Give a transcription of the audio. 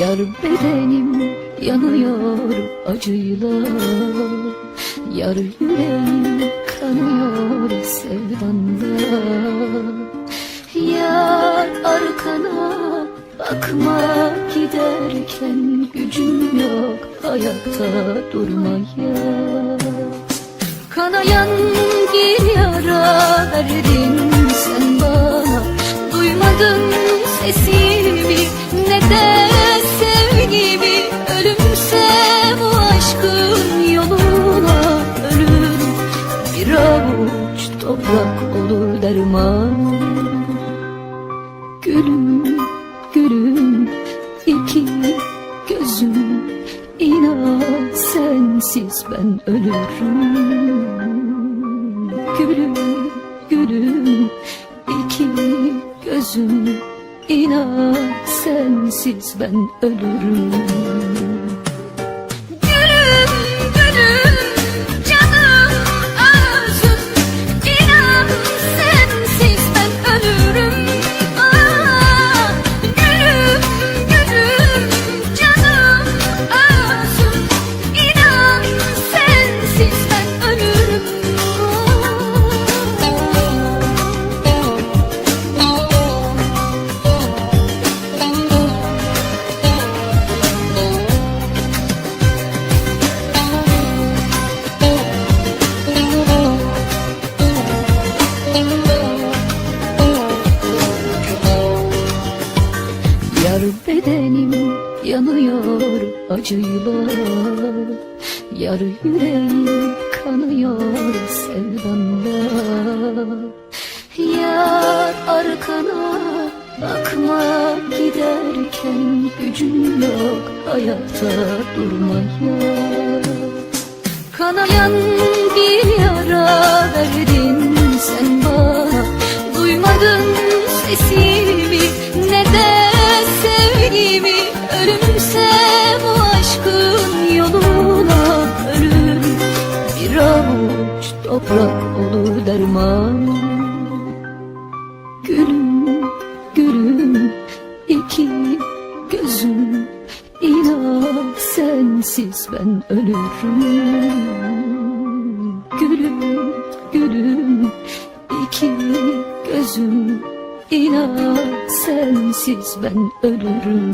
Yar bedenim yanıyor acıyla. Yar yüreğim kanıyor sevdanda. Yar arkana bakma giderken Gücüm yok ayakta durmaya. Kanayan toprak olur derman. Gülüm, gülüm, iki gözüm İnan sensiz ben ölürüm. Gülüm, gülüm, iki gözüm İnan sensiz ben ölürüm yanıyor acıyla Yar yüreğim kanıyor sevdanda Yar arkana bakma giderken Gücüm yok hayatta durmaya. Kanayan bir yara verdin Ölümse bu aşkın yoluna ölürüm Bir avuç toprak olur derman. Gülüm, gülüm, iki gözüm. İnan sensiz ben ölürüm. Gülüm, gülüm, iki gözüm. İnan sensiz ben ölürüm